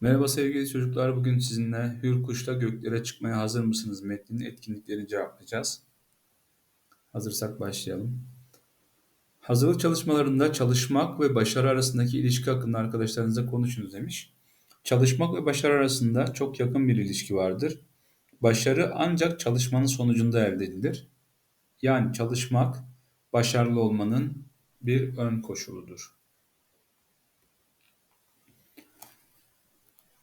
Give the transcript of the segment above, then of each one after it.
Merhaba sevgili çocuklar. Bugün sizinle Hür Kuş'ta göklere çıkmaya hazır mısınız? Metnin etkinliklerini cevaplayacağız. Hazırsak başlayalım. Hazırlık çalışmalarında çalışmak ve başarı arasındaki ilişki hakkında arkadaşlarınızla konuşunuz demiş. Çalışmak ve başarı arasında çok yakın bir ilişki vardır. Başarı ancak çalışmanın sonucunda elde edilir. Yani çalışmak başarılı olmanın bir ön koşuludur.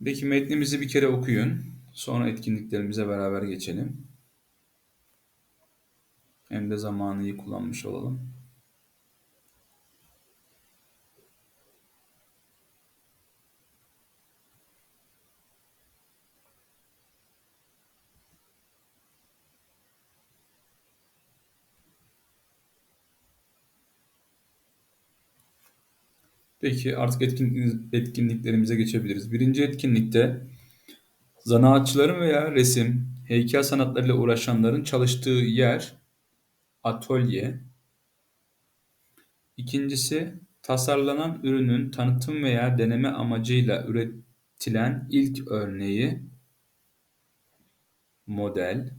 Peki metnimizi bir kere okuyun. Sonra etkinliklerimize beraber geçelim. Hem de zamanı iyi kullanmış olalım. Peki artık etkinliklerimize geçebiliriz. Birinci etkinlikte zanaatçıların veya resim, heykel sanatlarıyla uğraşanların çalıştığı yer atölye. İkincisi tasarlanan ürünün tanıtım veya deneme amacıyla üretilen ilk örneği model.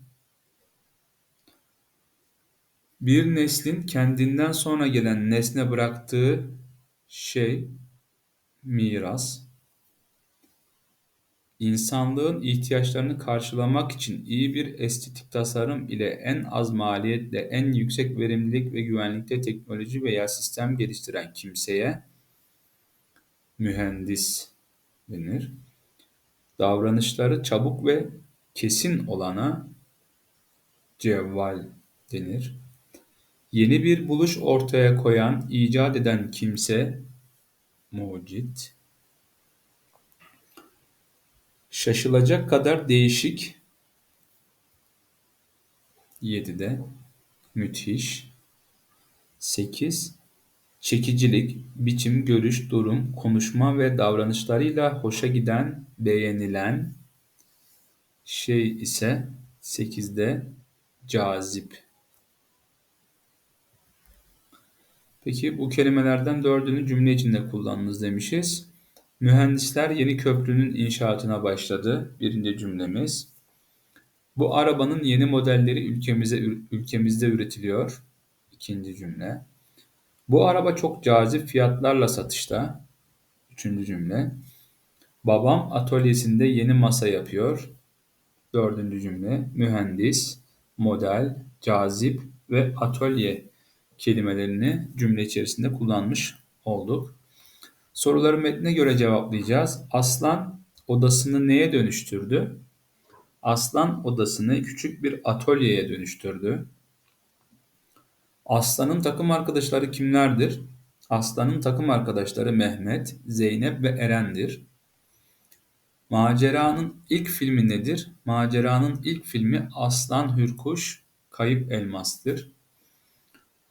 Bir neslin kendinden sonra gelen nesne bıraktığı şey miras. İnsanlığın ihtiyaçlarını karşılamak için iyi bir estetik tasarım ile en az maliyetle en yüksek verimlilik ve güvenlikte teknoloji veya sistem geliştiren kimseye mühendis denir. Davranışları çabuk ve kesin olana cevval denir. Yeni bir buluş ortaya koyan, icat eden kimse mucit. Şaşılacak kadar değişik 7'de müthiş 8 çekicilik, biçim, görüş, durum, konuşma ve davranışlarıyla hoşa giden, beğenilen şey ise 8'de cazip. Peki bu kelimelerden dördünü cümle içinde kullanınız demişiz. Mühendisler yeni köprünün inşaatına başladı. Birinci cümlemiz. Bu arabanın yeni modelleri ülkemize ülkemizde üretiliyor. İkinci cümle. Bu araba çok cazip fiyatlarla satışta. Üçüncü cümle. Babam atölyesinde yeni masa yapıyor. Dördüncü cümle. Mühendis, model, cazip ve atölye kelimelerini cümle içerisinde kullanmış olduk. Soruları metne göre cevaplayacağız. Aslan odasını neye dönüştürdü? Aslan odasını küçük bir atölyeye dönüştürdü. Aslan'ın takım arkadaşları kimlerdir? Aslan'ın takım arkadaşları Mehmet, Zeynep ve Eren'dir. Maceranın ilk filmi nedir? Maceranın ilk filmi Aslan Hürkuş, Kayıp Elmas'tır.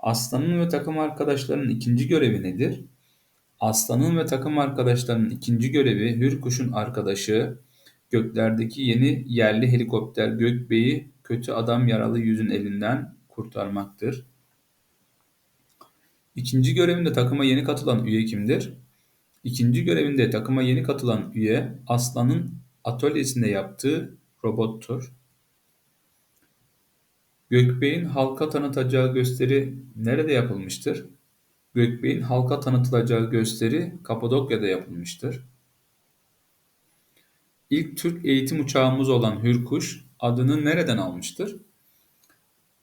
Aslan'ın ve takım arkadaşlarının ikinci görevi nedir? Aslan'ın ve takım arkadaşlarının ikinci görevi Hürkuş'un arkadaşı, göklerdeki yeni yerli helikopter Gökbey'i kötü adam yaralı yüzün elinden kurtarmaktır. İkinci görevinde takıma yeni katılan üye kimdir? İkinci görevinde takıma yeni katılan üye Aslan'ın atölyesinde yaptığı robottur. Gökbey'in halka tanıtacağı gösteri nerede yapılmıştır? Gökbey'in halka tanıtılacağı gösteri Kapadokya'da yapılmıştır. İlk Türk eğitim uçağımız olan Hürkuş adını nereden almıştır?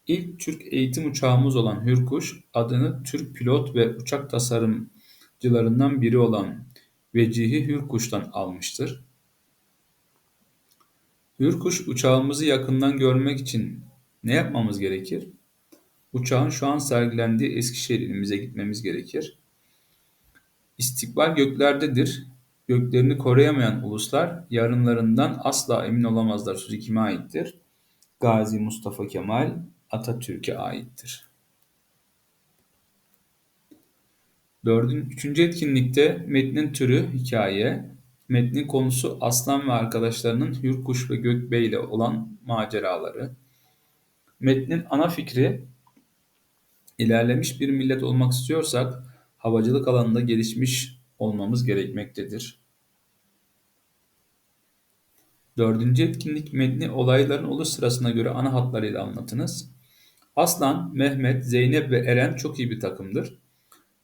İlk Türk eğitim uçağımız olan Hürkuş adını Türk pilot ve uçak tasarımcılarından biri olan Vecihi Hürkuş'tan almıştır. Hürkuş uçağımızı yakından görmek için ne yapmamız gerekir? Uçağın şu an sergilendiği Eskişehir ilimize gitmemiz gerekir. İstikbal göklerdedir. Göklerini koruyamayan uluslar yarınlarından asla emin olamazlar sözü kime aittir? Gazi Mustafa Kemal Atatürk'e aittir. Dördün, üçüncü etkinlikte metnin türü hikaye, metnin konusu Aslan ve arkadaşlarının Hürkuş ve Gökbey ile olan maceraları. Metnin ana fikri ilerlemiş bir millet olmak istiyorsak havacılık alanında gelişmiş olmamız gerekmektedir. Dördüncü etkinlik metni olayların oluş sırasına göre ana hatlarıyla anlatınız. Aslan, Mehmet, Zeynep ve Eren çok iyi bir takımdır.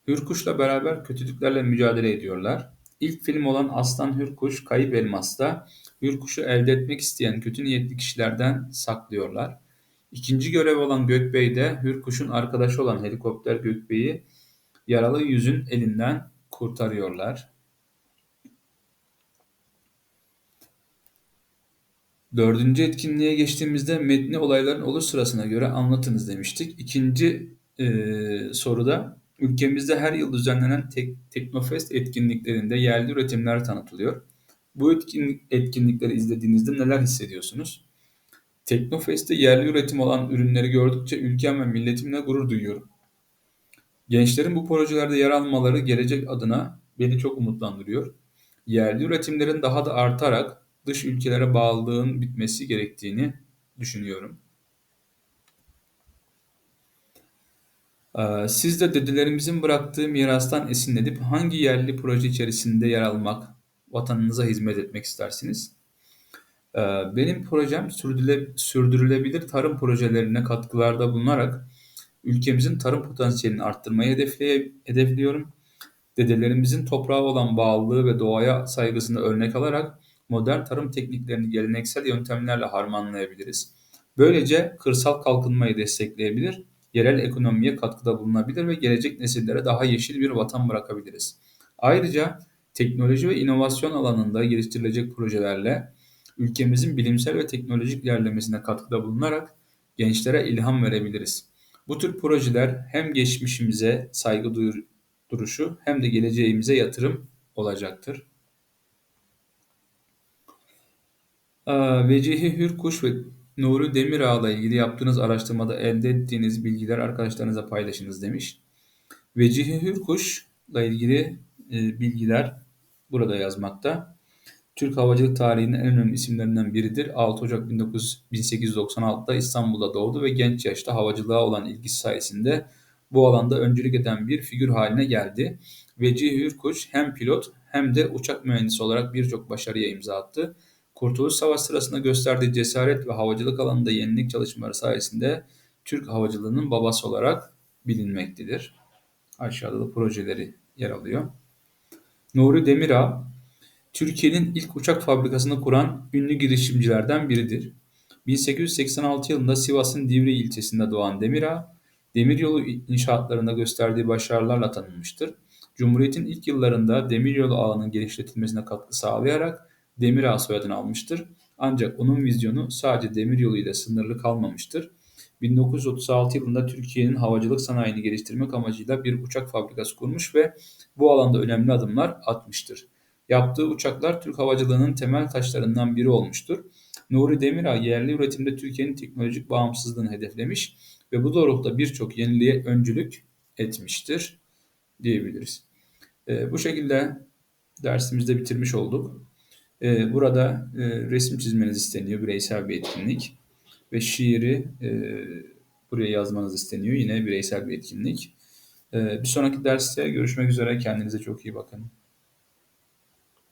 Hürkuş'la beraber kötülüklerle mücadele ediyorlar. İlk film olan Aslan Hürkuş Kayıp Elmas'ta Hürkuş'u elde etmek isteyen kötü niyetli kişilerden saklıyorlar. İkinci görev olan Gökbey'de Hürkuş'un arkadaşı olan helikopter Gökbey'i yaralı yüzün elinden kurtarıyorlar. Dördüncü etkinliğe geçtiğimizde metni olayların oluş sırasına göre anlatınız demiştik. İkinci e, soruda ülkemizde her yıl düzenlenen tek, Teknofest etkinliklerinde yerli üretimler tanıtılıyor. Bu etkinlik, etkinlikleri izlediğinizde neler hissediyorsunuz? Teknofest'te yerli üretim olan ürünleri gördükçe ülkem ve milletimle gurur duyuyorum. Gençlerin bu projelerde yer almaları gelecek adına beni çok umutlandırıyor. Yerli üretimlerin daha da artarak dış ülkelere bağlılığın bitmesi gerektiğini düşünüyorum. Ee, siz de dedelerimizin bıraktığı mirastan esinlenip hangi yerli proje içerisinde yer almak, vatanınıza hizmet etmek istersiniz? Ee, benim projem sürdürülebilir tarım projelerine katkılarda bulunarak ülkemizin tarım potansiyelini arttırmayı hedefliyorum. Dedelerimizin toprağa olan bağlılığı ve doğaya saygısını örnek alarak modern tarım tekniklerini geleneksel yöntemlerle harmanlayabiliriz. Böylece kırsal kalkınmayı destekleyebilir, yerel ekonomiye katkıda bulunabilir ve gelecek nesillere daha yeşil bir vatan bırakabiliriz. Ayrıca teknoloji ve inovasyon alanında geliştirilecek projelerle ülkemizin bilimsel ve teknolojik ilerlemesine katkıda bulunarak gençlere ilham verebiliriz. Bu tür projeler hem geçmişimize saygı duruşu hem de geleceğimize yatırım olacaktır. Vecihi Hürkuş ve Nuri Demirağ'la ilgili yaptığınız araştırmada elde ettiğiniz bilgiler arkadaşlarınıza paylaşınız demiş. Vecihi Hürkuş'la ilgili e, bilgiler burada yazmakta. Türk havacılık tarihinin en önemli isimlerinden biridir. 6 Ocak 19, 1896'da İstanbul'da doğdu ve genç yaşta havacılığa olan ilgisi sayesinde bu alanda öncülük eden bir figür haline geldi. Vecihi Hürkuş hem pilot hem de uçak mühendisi olarak birçok başarıya imza attı. Kurtuluş Savaşı sırasında gösterdiği cesaret ve havacılık alanında yenilik çalışmaları sayesinde Türk havacılığının babası olarak bilinmektedir. Aşağıda da projeleri yer alıyor. Nuri Demirağ, Türkiye'nin ilk uçak fabrikasını kuran ünlü girişimcilerden biridir. 1886 yılında Sivas'ın Divri ilçesinde doğan Demirağ, demiryolu inşaatlarında gösterdiği başarılarla tanınmıştır. Cumhuriyet'in ilk yıllarında demiryolu ağının genişletilmesine katkı sağlayarak Demirağ soyadını almıştır. Ancak onun vizyonu sadece demiryolu ile sınırlı kalmamıştır. 1936 yılında Türkiye'nin havacılık sanayini geliştirmek amacıyla bir uçak fabrikası kurmuş ve bu alanda önemli adımlar atmıştır. Yaptığı uçaklar Türk havacılığının temel taşlarından biri olmuştur. Nuri Demirağ yerli üretimde Türkiye'nin teknolojik bağımsızlığını hedeflemiş ve bu doğrultuda birçok yeniliğe öncülük etmiştir diyebiliriz. E, bu şekilde dersimizde bitirmiş olduk. E, burada e, resim çizmeniz isteniyor, bireysel bir etkinlik ve şiiri e, buraya yazmanız isteniyor, yine bireysel bir etkinlik. E, bir sonraki derste görüşmek üzere, kendinize çok iyi bakın.